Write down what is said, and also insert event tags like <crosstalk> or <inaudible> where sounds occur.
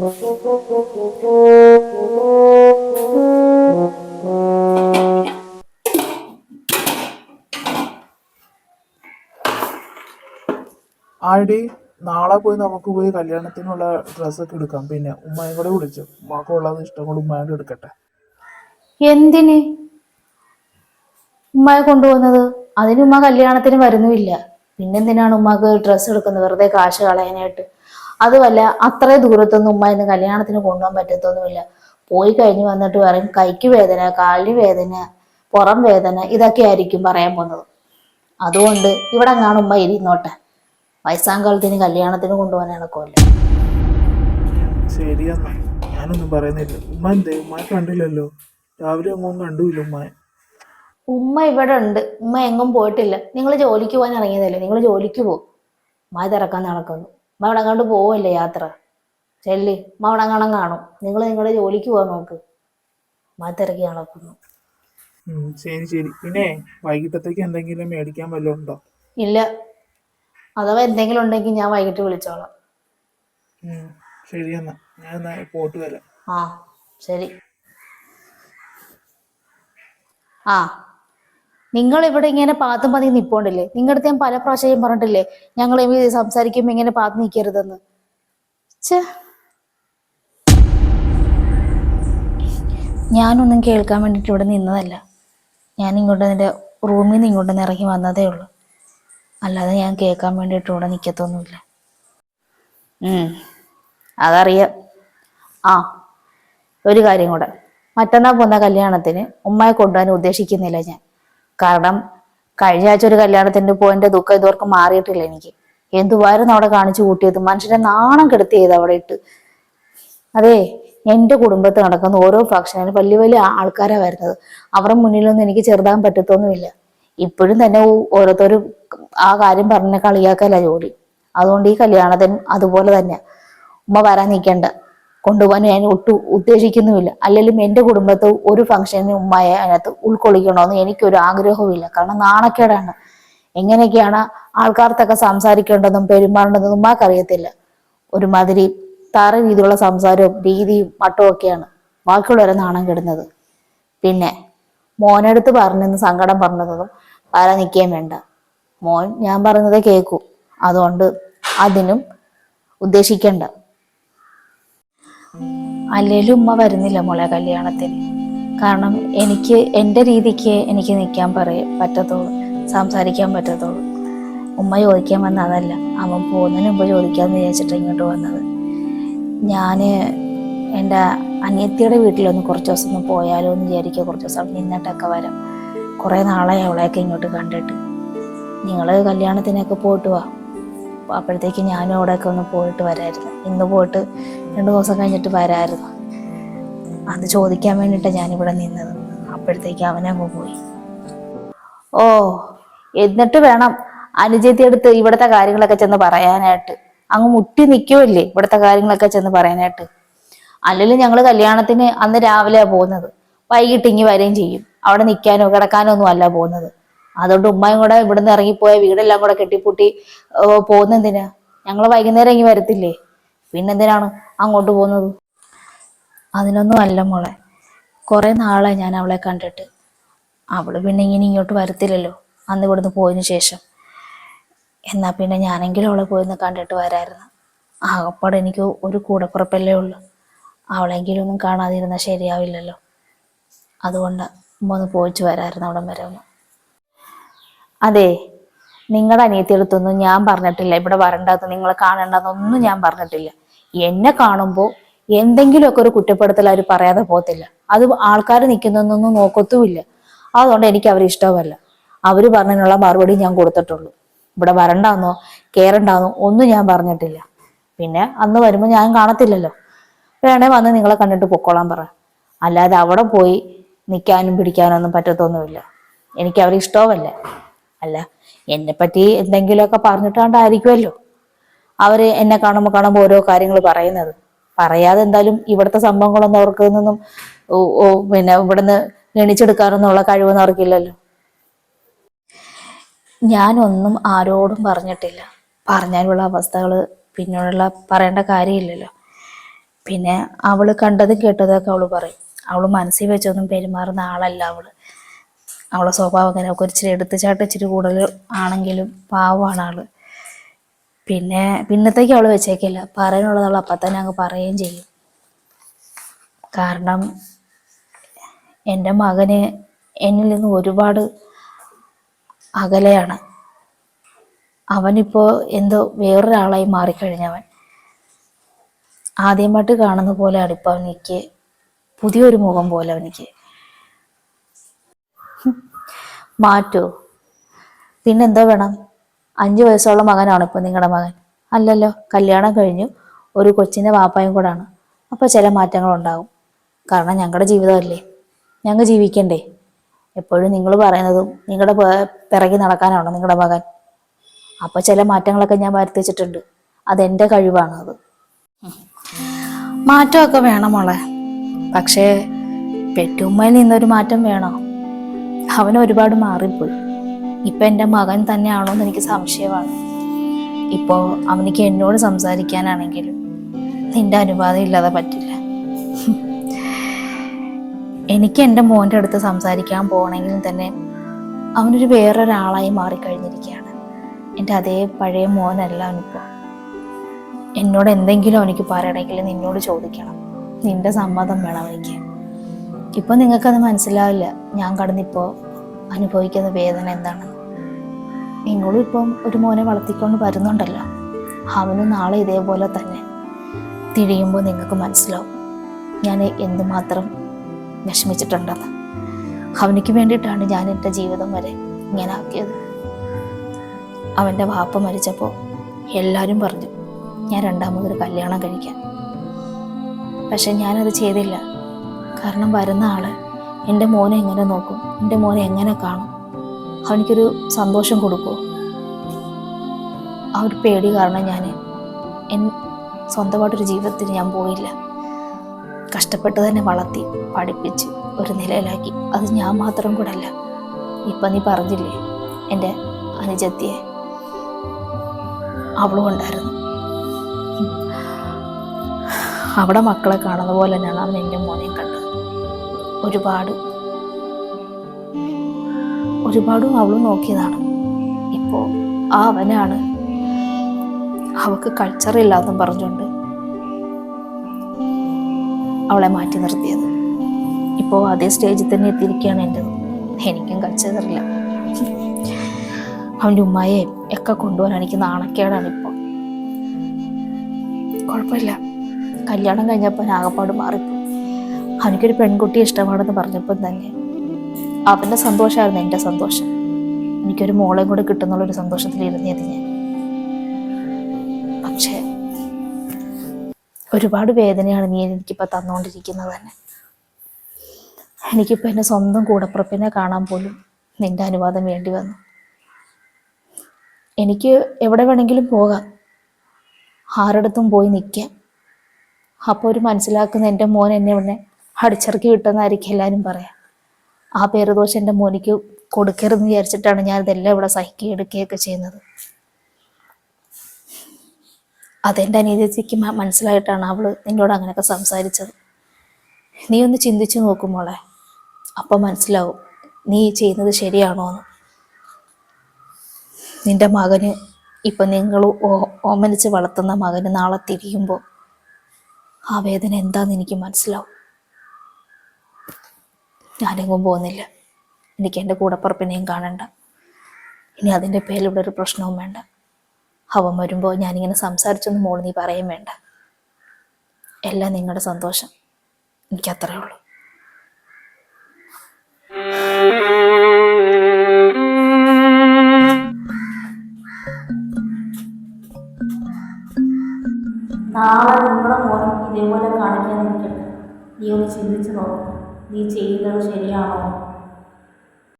ആടി നാളെ പോയി നമുക്ക് പോയി കല്യാണത്തിനുള്ള ഡ്രസ്സൊക്കെ എടുക്കാം. പിന്നെ ഉമ്മയും കൂടെ വിളിച്ചു. ഉമ്മാക്ക് ഉള്ളത് ഇഷ്ടം കൊണ്ട് ഉമ്മയോട് എടുക്കട്ടെ. എന്തിന്? ഉമ്മയെ കൊണ്ടുപോകുന്നത്? അതിന് ഉമ്മ കല്യാണത്തിന് വരുന്നുമില്ല. പിന്നെന്തിനാണ് ഉമ്മക്ക് ഡ്രസ്സ് എടുക്കുന്നത്? വെറുതെ കാശ് കളയാനായിട്ട്. അതുമല്ല അത്ര ദൂരത്തൊന്നും ഉമ്മ ഇന്ന് കല്യാണത്തിന് കൊണ്ടുപോകാൻ പറ്റത്തൊന്നുമില്ല. പോയി കഴിഞ്ഞ് വന്നിട്ട് പറയും കൈക്ക് വേദന കാലിന് വേദന പുറം വേദന ഇതൊക്കെ ആയിരിക്കും പറയാൻ പോകുന്നത്. അതുകൊണ്ട് ഇവിടെ അങ്ങാണ് ഉമ്മ ഇരുന്നോട്ടെ വയസ്സാങ്കാലത്തിന് കല്യാണത്തിന് കൊണ്ടുപോകാനാണ് കൊല്ലം. ശരിയെന്നാ. ഞാനൊന്നും പറയുന്നില്ല. ഉമ്മ എന്തേ? ഉമ്മ കണ്ടില്ലല്ലോ. രാവിലെ ഒന്നും കണ്ടുമില്ല ഉമ്മ ഉമ്മ ഇവിടെ ഉണ്ട്. ഉമ്മ എങ്ങും പോയിട്ടില്ല. നിങ്ങൾ ജോലിക്ക് പോകാൻ ഇറങ്ങിയതല്ലേ? നിങ്ങൾ ജോലിക്ക് പോകും ഉമ്മ തിറക്കാൻ നടക്കുന്നു. അവിടെ കണ്ട് പോവല്ലേ യാത്ര? ചെല്ലി. കാണാൻ കാണും. നിങ്ങൾ നിങ്ങളുടെ ജോലിക്ക് പോവാൻ നോക്ക്. മാത്തിറക്കി നടക്കുന്നു ശരി ശരി. പിന്നെ വൈകിട്ടത്തേക്ക് എന്തെങ്കിലും മേടിക്കാൻ വല്ലതും ഉണ്ടോ? ഇല്ല. അഥവാ എന്തെങ്കിലും ഉണ്ടെങ്കിൽ ഞാൻ വൈകിട്ട് വിളിച്ചോളാം. ശരി എന്നാ. ഞാൻ പോട്ട് വരാം. ആ ശരി. ആ. നിങ്ങൾ ഇവിടെ ഇങ്ങനെ പാത്തും പതി നിപ്പോണ്ടില്ലേ? നിങ്ങളുടെ ഞാൻ പല പ്രാവശ്യം പറഞ്ഞിട്ടില്ലേ ഞങ്ങൾ സംസാരിക്കുമ്പോൾ ഇങ്ങനെ പാത്ത് നിൽക്കരുതെന്ന് ഛേ. ഞാനൊന്നും കേൾക്കാൻ വേണ്ടിയിട്ട് ഇവിടെ നിന്നതല്ല. ഞാൻ ഇങ്ങോട്ട് എന്റെ റൂമിൽ നിന്ന് ഇങ്ങോട്ട് നിന്ന് ഇറങ്ങി വന്നതേ ഉള്ളൂ. അല്ലാതെ ഞാൻ കേൾക്കാൻ വേണ്ടിയിട്ട് ഇവിടെ നിൽക്കത്തൊന്നുമില്ല അതറിയാം. ആ ഒരു കാര്യം കൂടെ. മറ്റന്നാൾ പോകുന്ന കല്യാണത്തിന് ഉമ്മയെ കൊണ്ടുപോകാൻ ഉദ്ദേശിക്കുന്നില്ല ഞാൻ. കാരണം കഴിഞ്ഞ ആഴ്ച ഒരു കല്യാണത്തിന് പോയിന്റെ ദുഃഖം ഇതുവർക്ക് മാറിയിട്ടില്ല എനിക്ക്. എന്തുവായിരുന്നു അവിടെ കാണിച്ചു കൂട്ടിയത്? മനുഷ്യനെ നാണം കെടുത്തിയത് അവിടെ ഇട്ട്. അതെ എന്റെ കുടുംബത്തിൽ നടക്കുന്ന ഓരോ ഫംഗ്ഷനിലും വലിയ വലിയ ആൾക്കാരാണ് വരുന്നത്. അവരുടെ മുന്നിലൊന്നും എനിക്ക് ചെറുതാൻ പറ്റത്തൊന്നുമില്ല. ഇപ്പോഴും തന്നെ ഓരോരുത്തരും ആ കാര്യം പറഞ്ഞ കളിയാക്കല ജോലി. അതുകൊണ്ട് ഈ കല്യാണത്തിന് അതുപോലെ തന്നെ ഉമ്മ വരാൻ നിൽക്കണ്ട. കൊണ്ടുപോകാൻ ഞാൻ ഒട്ടും ഉദ്ദേശിക്കുന്നുമില്ല. അല്ലെങ്കിലും എന്റെ കുടുംബത്ത് ഒരു ഫംഗ്ഷന് ഉമ്മയെ അതിനകത്ത് ഉൾക്കൊള്ളിക്കണമെന്ന് എനിക്കൊരു ആഗ്രഹവുമില്ല. കാരണം നാണക്കേടാണ്. എങ്ങനെയൊക്കെയാണ് ആൾക്കാർത്തൊക്കെ സംസാരിക്കേണ്ടതും പെരുമാറേണ്ടതും ഉമ്മാക്കറിയത്തില്ല. ഒരുമാതിരി താറ രീതിയിലുള്ള സംസാരവും രീതിയും മട്ടും ഒക്കെയാണ്. ബാക്കിയുള്ളവരെ നാണം കെടുന്നത്. പിന്നെ മോനെടുത്ത് പറഞ്ഞെന്ന് സങ്കടം പറഞ്ഞതൊന്നും വരാൻ നിൽക്കുകയും വേണ്ട. മോൻ ഞാൻ പറയുന്നത് കേൾക്കൂ. അതുകൊണ്ട് അതിനും ഉദ്ദേശിക്കണ്ട. അല്ലേലും ഉമ്മ വരുന്നില്ല മോളെ കല്യാണത്തിന്. കാരണം എനിക്ക് എന്റെ രീതിക്ക് എനിക്ക് നിൽക്കാൻ പറയ പറ്റത്തുള്ളൂ സംസാരിക്കാൻ പറ്റത്തുള്ളൂ. ഉമ്മ ചോദിക്കാൻ വന്ന അതല്ല അവൻ പോകുന്നതിന് മുമ്പ് ചോദിക്കാമെന്ന് വിചാരിച്ചിട്ട് ഇങ്ങോട്ട് വന്നത്. ഞാൻ എന്റെ അനിയത്തിയുടെ വീട്ടിലൊന്ന് കുറച്ച് ദിവസം ഒന്ന് പോയാലോ എന്ന് വിചാരിക്കുക കുറച്ച് ദിവസം നിന്നിട്ടൊക്കെ വരാം. കുറേ നാളായി അവളെയൊക്കെ ഇങ്ങോട്ട് കണ്ടിട്ട്. നിങ്ങൾ കല്യാണത്തിനൊക്കെ പോയിട്ട് വാ. അപ്പോഴത്തേക്ക് ഞാനും അവിടെയൊക്കെ ഒന്ന് പോയിട്ട് വരായിരുന്നു. ഇന്ന് പോയിട്ട് രണ്ട് ദിവസം കഴിഞ്ഞിട്ട് വരായിരുന്നു. അത് ചോദിക്കാൻ വേണ്ടിയിട്ടാണ് ഞാനിവിടെ നിന്നത്. അപ്പോഴത്തേക്ക് അവനങ്ങ് പോയി. ഓ എന്നിട്ട് വേണം അനുജത്തി അടുത്ത് ഇവിടുത്തെ കാര്യങ്ങളൊക്കെ ചെന്ന് പറയാനായിട്ട്. അങ്ങ് മുട്ടി നിൽക്കുമല്ലേ ഇവിടുത്തെ കാര്യങ്ങളൊക്കെ ചെന്ന് പറയാനായിട്ട്. അല്ലെങ്കിൽ ഞങ്ങൾ കല്യാണത്തിന് അന്ന് രാവിലെ പോകുന്നത്. വൈകിട്ട് ഇങ്ങി വരികയും ചെയ്യും. അവിടെ നിൽക്കാനോ കിടക്കാനോ ഒന്നും അല്ല പോകുന്നത്. അതുകൊണ്ട് ഉമ്മയും കൂടെ ഇവിടുന്ന് ഇറങ്ങിപ്പോയ വീടെല്ലാം കൂടെ കെട്ടിപ്പൂട്ടി പോകുന്നെന്തിനാ? ഞങ്ങൾ വൈകുന്നേരം ഇങ്ങി വരത്തില്ലേ? പിന്നെന്തിനാണ് അങ്ങോട്ട് പോകുന്നത്? അതിനൊന്നും അല്ല മോളെ. കുറേ നാളെ ഞാൻ അവളെ കണ്ടിട്ട്. അവൾ പിന്നെ ഇങ്ങനെ ഇങ്ങോട്ട് വരത്തില്ലല്ലോ. അന്ന് ഇവിടുന്ന് പോയതിനു ശേഷം. എന്നാ പിന്നെ ഞാനെങ്കിലും അവളെ പോയിന്ന് കണ്ടിട്ട് വരായിരുന്നു. ആകപ്പാടെ എനിക്ക് ഒരു കൂടപ്പുറപ്പല്ലേ ഉള്ളൂ. അവളെങ്കിലും ഒന്നും കാണാതിരുന്നാൽ ശരിയാവില്ലല്ലോ. അതുകൊണ്ട് ഒന്ന് പോയിച്ച് വരായിരുന്നു അവിടം വരെ ഒന്ന്. അതെ നിങ്ങളുടെ അനിയത്തിയെടുത്തൊന്നും ഞാൻ പറഞ്ഞിട്ടില്ല. ഇവിടെ വരണ്ടത് നിങ്ങളെ കാണേണ്ടതൊന്നും ഞാൻ പറഞ്ഞിട്ടില്ല. എന്നെ കാണുമ്പോൾ എന്തെങ്കിലുമൊക്കെ ഒരു കുറ്റപ്പെടുത്തൽ അവർ പറയാതെ പോകത്തില്ല. അത് ആൾക്കാർ നിൽക്കുന്നൊന്നും നോക്കത്തുമില്ല. അതുകൊണ്ട് എനിക്ക് അവരെ ഇഷ്ടമല്ല. അവർ പറഞ്ഞതിനുള്ള മറുപടി ഞാൻ കൊടുത്തിട്ടുള്ളൂ. ഇവിടെ വരണ്ടാന്നോ കയറണ്ടാന്നോ ഒന്നും ഞാൻ പറഞ്ഞിട്ടില്ല. പിന്നെ അന്ന് വരുമ്പോൾ ഞാൻ കാണത്തില്ലല്ലോ. വേണേ വന്ന് നിങ്ങളെ കണ്ടിട്ട് പൊക്കോളാൻ പറ. അല്ലാതെ അവിടെ പോയി നിൽക്കാനും പിടിക്കാനും ഒന്നും പറ്റത്തൊന്നുമില്ല. എനിക്ക് അവരെ ഇഷ്ടവുമല്ല. അല്ല? എന്നെപ്പറ്റി എന്തെങ്കിലുമൊക്കെ പറഞ്ഞിട്ടാണ്ടായിരിക്കുമല്ലോ. അവർ എന്നെ കാണുമ്പോൾ കാണുമ്പോൾ ഓരോ കാര്യങ്ങൾ പറയുന്നത്. പറയാതെ എന്തായാലും ഇവിടുത്തെ സംഭവങ്ങളൊന്നും അവർക്ക് നിന്നും പിന്നെ ഇവിടുന്ന് ഗണിച്ചെടുക്കാറൊന്നുള്ള കഴിവൊന്നും അവർക്കില്ലല്ലോ. ഞാനൊന്നും ആരോടും പറഞ്ഞിട്ടില്ല. പറഞ്ഞാലുള്ള അവസ്ഥകൾ പിന്നോടുള്ള പറയേണ്ട കാര്യമില്ലല്ലോ. പിന്നെ അവൾ കണ്ടതും കേട്ടതൊക്കെ അവൾ പറയും. അവൾ മനസ്സിൽ വെച്ചൊന്നും പെരുമാറുന്ന ആളല്ല അവൾ. അവളെ സ്വഭാവം അങ്ങനെ അവൾക്ക് ഇച്ചിരി എടുത്തുചാട്ട് ഇച്ചിരി കൂടുതൽ ആണെങ്കിലും പാവമാണ് ആൾ. പിന്നെ പിന്നത്തേക്ക് അവൾ വെച്ചേക്കില്ല. പറയാനുള്ളത് അവൾ അപ്പം തന്നെ അങ്ങ് പറയുകയും ചെയ്യും. കാരണം എന്റെ മകന് എന്നിൽ നിന്ന് ഒരുപാട് അകലെയാണ്. അവനിപ്പോൾ എന്തോ വേറൊരാളായി മാറിക്കഴിഞ്ഞവൻ. ആദ്യമായിട്ട് കാണുന്ന പോലെയാണ് ഇപ്പോൾ അവനിക്ക് പുതിയൊരു മുഖം പോലെ അവനിക്ക്. <laughs> മാറ്റോ. പിന്നെന്തോ വേണം? അഞ്ചു വയസ്സുള്ള മകനാണ് ഇപ്പൊ നിങ്ങളുടെ മകൻ. അല്ലല്ലോ കല്യാണം കഴിഞ്ഞു. ഒരു കൊച്ചിന്റെ വാപ്പായും കൂടാണ്. അപ്പോൾ ചില മാറ്റങ്ങൾ ഉണ്ടാകും കാരണം ഞങ്ങളുടെ ജീവിതമല്ലേ? ഞങ്ങൾ ജീവിക്കണ്ടേ? എപ്പോഴും നിങ്ങൾ പറയുന്നതും നിങ്ങളുടെ പിറകി നടക്കാനാണോ നിങ്ങളുടെ മകൻ? അപ്പോൾ ചില മാറ്റങ്ങളൊക്കെ ഞാൻ വരുത്തിച്ചിട്ടുണ്ട് അതെന്റെ കഴിവാണ് അത്. മാറ്റമൊക്കെ വേണം മോളെ. പക്ഷേ പെറ്റുമ്മയിൽ നിന്നൊരു മാറ്റം വേണോ? അവൻ ഒരുപാട് മാറിപ്പോയി. ഇപ്പൊ എന്റെ മകൻ തന്നെയാണോ എന്ന് എനിക്ക് സംശയമാണ്. ഇപ്പോൾ അവനിക്ക് എന്നോട് സംസാരിക്കാനാണെങ്കിലും നിന്റെ അനുവാദം ഇല്ലാതെ പറ്റില്ല. എനിക്ക് എന്റെ മോന്റെ അടുത്ത് സംസാരിക്കാൻ പോകണമെങ്കിലും തന്നെ അവനൊരു വേറൊരാളായി മാറിക്കഴിഞ്ഞിരിക്കുകയാണ്. എന്റെ അതേ പഴയ മോനല്ല അവനിപ്പോൾ എന്നോട് എന്തെങ്കിലും അവനിക്ക് പറയണമെങ്കിൽ നിന്നോട് ചോദിക്കണം. നിന്റെ സമ്മതം വേണം അവനിക്ക് ഇപ്പൊ നിങ്ങൾക്കത് മനസ്സിലാവില്ല. ഞാൻ കടന്നിപ്പോൾ അനുഭവിക്കുന്ന വേദന എന്താണ്? നിങ്ങളും ഇപ്പം ഒരു മോനെ വളർത്തിക്കൊണ്ട് വരുന്നുണ്ടല്ലോ. അവനും നാളെ ഇതേപോലെ തന്നെ. തിരിയുമ്പോൾ നിങ്ങൾക്ക് മനസ്സിലാവും. ഞാൻ എന്തുമാത്രം വിഷമിച്ചിട്ടുണ്ടെന്ന്. അവനിക്ക് വേണ്ടിയിട്ടാണ് ഞാൻ എന്റെ ജീവിതം വരെ ഇങ്ങനെ ആക്കിയത്. അവന്റെ വാപ്പ മരിച്ചപ്പോൾ എല്ലാവരും പറഞ്ഞു ഞാൻ രണ്ടാമതൊരു കല്യാണം കഴിക്കാൻ പക്ഷെ ഞാനത് ചെയ്തില്ല. കാരണം വരുന്ന ആൾ എന്റെ മോനെ എങ്ങനെ നോക്കും? എന്റെ മോനെ എങ്ങനെ കാണും? അവനിക്കൊരു സന്തോഷം കൊടുക്കുമോ ആ ഒരു പേടി കാരണം ഞാൻ എൻ സ്വന്തമായിട്ടൊരു ജീവിതത്തിൽ ഞാൻ പോയില്ല. കഷ്ടപ്പെട്ട് തന്നെ വളർത്തി പഠിപ്പിച്ച് ഒരു നിലയിലാക്കി. അത് ഞാൻ മാത്രം കൂടെ അല്ല. ഇപ്പം നീ പറഞ്ഞില്ലേ എന്റെ അനുജത്തിയെ അവളും ഉണ്ടായിരുന്നു. അവിടെ മക്കളെ കാണുന്ന പോലെ തന്നെയാണ് അവൻ എന്റെ മോനെയും കണ്ടത്. ഒരുപാട്. ഒരുപാടും അവൾ നോക്കിയതാണ്. ഇപ്പോൾ ആ അവനാണ്. അവൾക്ക് കൾച്ചർ ഇല്ലാതെന്ന് പറഞ്ഞുകൊണ്ട് അവളെ മാറ്റി നിർത്തിയത്. ഇപ്പോൾ അതേ സ്റ്റേജിൽ തന്നെ എത്തിയിരിക്കുകയാണ് എന്റെത് എനിക്കും കൾച്ചറില്ല അവന്റെ ഉമ്മയെ ഒക്കെ കൊണ്ടുപോകാൻ എനിക്ക് നാണക്കേടാണ് ഇപ്പോൾ കുഴപ്പമില്ല. കല്യാണം കഴിഞ്ഞപ്പോൾ ആകപ്പാട് മാറിപ്പോയി. അവനിക്കൊരു പെൺകുട്ടിയെ ഇഷ്ടമാണെന്ന് പറഞ്ഞപ്പോൾ തന്നെ അവന്റെ സന്തോഷമായിരുന്നു എന്റെ സന്തോഷം. എനിക്കൊരു മോളെ കൂടെ കിട്ടുന്നുള്ളൊരു സന്തോഷത്തിലിരുന്നത് ഞാൻ. പക്ഷേ ഒരുപാട് വേദനയാണ് നീ എനിക്കിപ്പോൾ തന്നുകൊണ്ടിരിക്കുന്നത് തന്നെ. എനിക്കിപ്പോൾ എന്റെ സ്വന്തം കൂടപ്പുറപ്പിനെ കാണാൻ പോലും നിന്റെ അനുവാദം വേണ്ടി വന്നു. എനിക്ക് എവിടെ വേണമെങ്കിലും പോകാം. ആരടുത്തും പോയി നിൽക്കാം. അപ്പോൾ ഒരു മനസ്സിലാക്കുന്ന എന്റെ മോൻ എന്നെ ഉടനെ അടിച്ചിറക്കി വിട്ടെന്നായിരിക്കും എല്ലാവരും പറയാം. ആ പേരുദോഷം എന്റെ മോനിക്ക് കൊടുക്കരുതെന്ന് വിചാരിച്ചിട്ടാണ് ഞാൻ ഇതെല്ലാം ഇവിടെ എടുക്കുകയൊക്കെ ചെയ്യുന്നത്. അതെന്റെ അനീതിക്ക് മനസ്സിലായിട്ടാണ് അവൾ എന്നോട് അങ്ങനെയൊക്കെ സംസാരിച്ചത്. നീ ഒന്ന് ചിന്തിച്ചു നോക്കും മോളെ. അപ്പം മനസ്സിലാവും നീ ചെയ്യുന്നത് ശരിയാണോ എന്ന്. നിന്റെ മകന് ഇപ്പം നിങ്ങൾ ഓമനിച്ച് വളർത്തുന്ന മകന് നാളെ തിരിയുമ്പോൾ ആ വേദന എന്താണെന്ന് എനിക്ക് മനസ്സിലാവും. ഞാനെങ്ങും പോകുന്നില്ല. എനിക്ക് എന്റെ കൂടപ്പുറപ്പിനെയും കാണണ്ട. ഇനി അതിന്റെ പേരിൽ ഇവിടെ ഒരു പ്രശ്നവും വേണ്ട. അവൻ വരുമ്പോൾ ഞാനിങ്ങനെ സംസാരിച്ചൊന്നും മോൾ നീ പറയും വേണ്ട. എല്ലാം നിങ്ങളുടെ സന്തോഷം. എനിക്കത്രേ ഉള്ളൂ. നാളെ നിങ്ങളുടെ മോൻ ഇതേപോലെ കാണിക്കാൻ നിൽക്കട്ടെ നീ ഒന്ന് ചിന്തിച്ചു നോക്കും. നീ ചെയ്യുന്നത് ശരിയാണോ